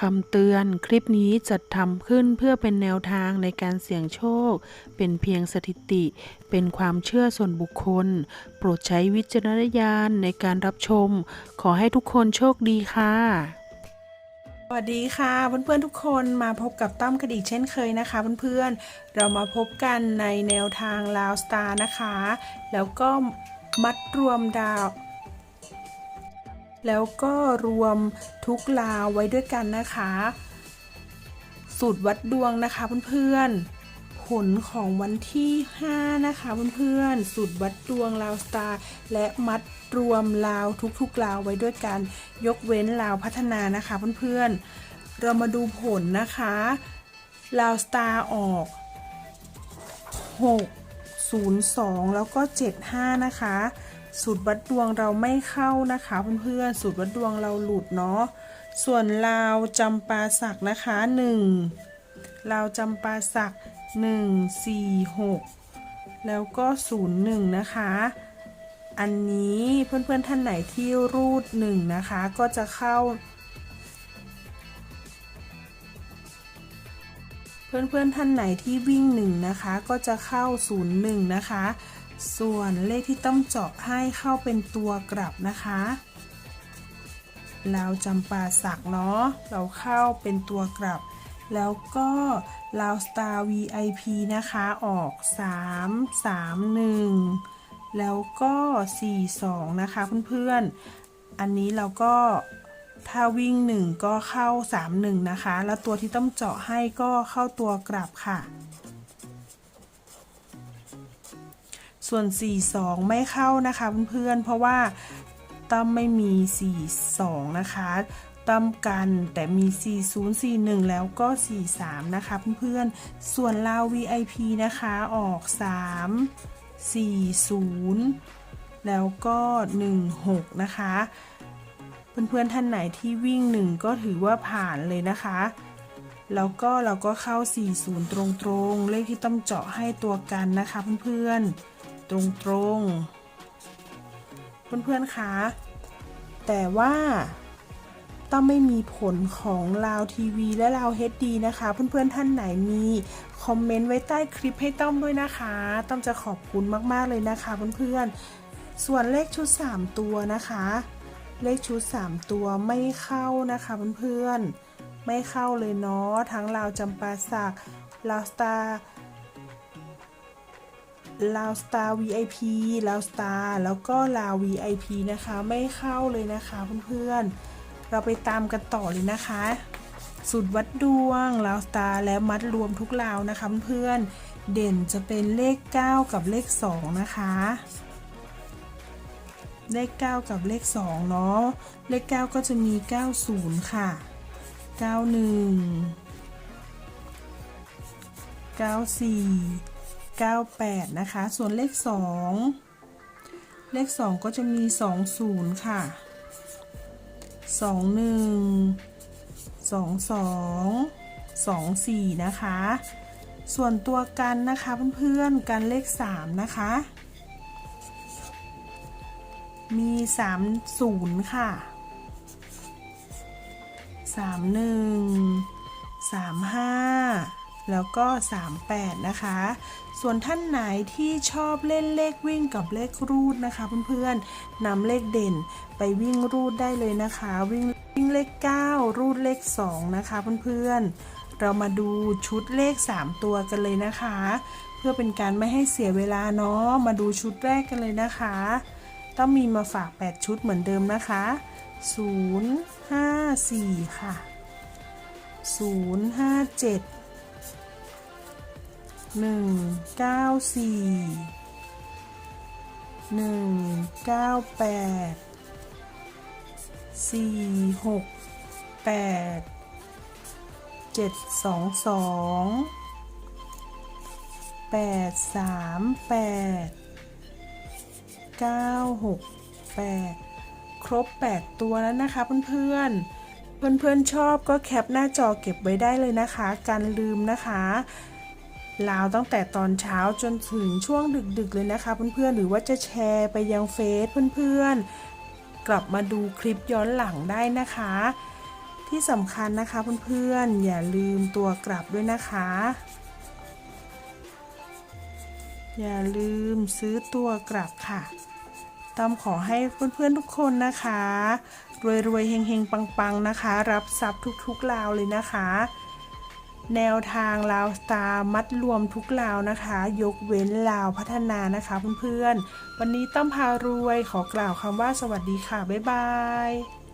คำเตือนคลิปนี้จัดทำขึ้นเพื่อเป็นแนวทางในการเสี่ยงโชค เป็นเพียงสถิติ เป็นความเชื่อส่วนบุคคล โปรดใช้วิจารณญาณในการรับชม ขอให้ทุกคนโชคดีค่ะ สวัสดีค่ะเพื่อนๆทุกคนมาพบกับตั้มกระดิกเช่นเคยนะคะเพื่อนๆเรามาพบกันในแนวทางลาวสตาร์นะคะ แล้วก็มัดรวมดาว แล้วก็รวมทุกลาวไว้ด้วยกันนะคะ สูตรวัดดวงนะคะเพื่อนๆผลของวันที่ 5 นะคะเพื่อนๆสูตรวัดดวงลาวสตาร์และมัดรวมลาวทุกๆลาวไว้ด้วยกัน ยกเว้นลาวพัฒนานะคะเพื่อนๆเรามาดูผลนะคะลาวสตาร์ออก 6 0 2 แล้วก็ 75 นะคะ สูตรวัดดวงเราไม่เข้านะคะ เพื่อนๆ สูตรวัดดวงเราหลุดเนาะ ส่วนลาวจำปาสักนะคะ1ลาวจำปาสัก1 4 6แล้วก็01นะคะ อันนี้เพื่อนๆท่านไหนที่รูด1นะคะ ก็จะเข้า เพื่อนๆท่านไหนที่วิ่ง1นะคะก็จะเข้า 01 นะคะ ส่วนเลขที่ต้องเจาะให้เข้าเป็นตัวกลับนะคะเราจำปาสักเนาะเราเข้าเป็นตัวกลับ แล้วก็ลาวสตาร์ VIP นะคะออก 3 3 1 แล้วก็ 4 2 นะคะเพื่อนๆ อันนี้เราก็ ถ้าวิ่ง 1 ก็เข้า 3 1 นะคะ แล้วตัวที่ต้องเจาะให้ก็เข้าตัวกลับค่ะ ส่วน 42 ไม่เข้านะคะเพื่อนๆ เพราะว่าตั้มไม่มี 42 นะคะตั้มกันแต่มี 40 41 แล้วก็ 43 นะคะเพื่อนๆ ส่วนลาว VIP นะคะออก 3 40 แล้วก็ 16 นะคะ เพื่อนๆท่านไหนที่วิ่ง1ก็ถือว่าผ่านเลยนะคะ แล้วก็เราก็เข้า 40 ตรงๆ เลขที่ต้องเจาะให้ตัวกันนะคะเพื่อนๆ ตรงๆ เพื่อนๆคะแต่ว่าต้องไม่มีผลของลาวทีวีและลาวเฮดดีนะคะ เพื่อนๆท่านไหนมีคอมเมนต์ไว้ใต้คลิปให้ต้อมด้วยนะคะ ต้อมจะขอบคุณมากๆเลยนะคะเพื่อนๆ ส่วนเลขชุด 3 ตัวนะคะ เลขชุด 3 ตัวไม่เข้านะคะเพื่อนๆ ไม่เข้าเลยเนาะ ทั้งลาวจำปาสักลาวสตาร์ลาวสตาร์ VIP ลาวสตาร์แล้วก็ลาว VIP นะคะ ไม่เข้าเลยนะคะเพื่อนๆ เราไปตามกันต่อเลยนะคะสูตรวัดดวงลาวสตาร์และมัดรวมทุกลาวนะคะเพื่อนๆ เด่นจะเป็นเลข 9 กับเลข 2 นะคะ เลข 9 กับเลข 2 เนาะ เลข 9 ก็จะมี 90 ค่ะ 91 94 98 นะคะ ส่วนเลข 2 เลข 2 ก็จะมี 20 ค่ะ 21 22 24 นะคะ ส่วนตัวกันนะคะเพื่อนๆ กันเลข 3 นะคะ มี30ค่ะ31 35แล้วก็ 38 นะคะ ส่วนท่านไหนที่ชอบเล่นเลขวิ่งกับเลขรูดนะคะ เพื่อนๆนำเลขเด่นไปวิ่งรูดได้เลยนะคะ วิ่งวิ่งเลข 9 รูดเลข 2 นะคะ เพื่อนๆ เรามาดูชุดเลข 3 ตัวกันเลยนะคะ เพื่อเป็นการไม่ให้เสียเวลาเนาะมาดูชุดแรกกันเลยนะคะ ต้องมีมาฝาก 8 ชุดเหมือนเดิมนะคะ 0 5 4 ค่ะ 0 5 7หนึ่งเก้าสี่หนึ่งเก้าแป ดสี่หกแปดเก้าหกแปดครบแปดตัวแล้วนะคะเพื่อนๆ เพื่อนๆชอบก็แคปหน้าจอเก็บไว้ได้เลยนะคะ การลืมนะคะลาวตั้งแต่ตอนเช้าจนถึงช่วงดึกๆเลยนะคะเพื่อนๆ หรือว่าจะแชร์ไปยังเฟซเพื่อนๆ กลับมาดูคลิปย้อนหลังได้นะคะ ที่สำคัญนะคะเพื่อนๆ อย่าลืมตัวกลับด้วยนะคะ อย่าลืมซื้อตัวกลับค่ะ ตามขอให้เพื่อนๆทุกคนนะคะ รวยๆเฮงๆ ปังๆนะคะ รับทรัพย์ทุกๆราวเลยนะคะ แนวทางลาวสตาร์มัดรวมทุกลาวนะคะ ยกเว้นลาวพัฒนานะคะเพื่อนๆ วันนี้ต้อมพารวยขอกล่าวคำว่าสวัสดีค่ะ บ๊ายบาย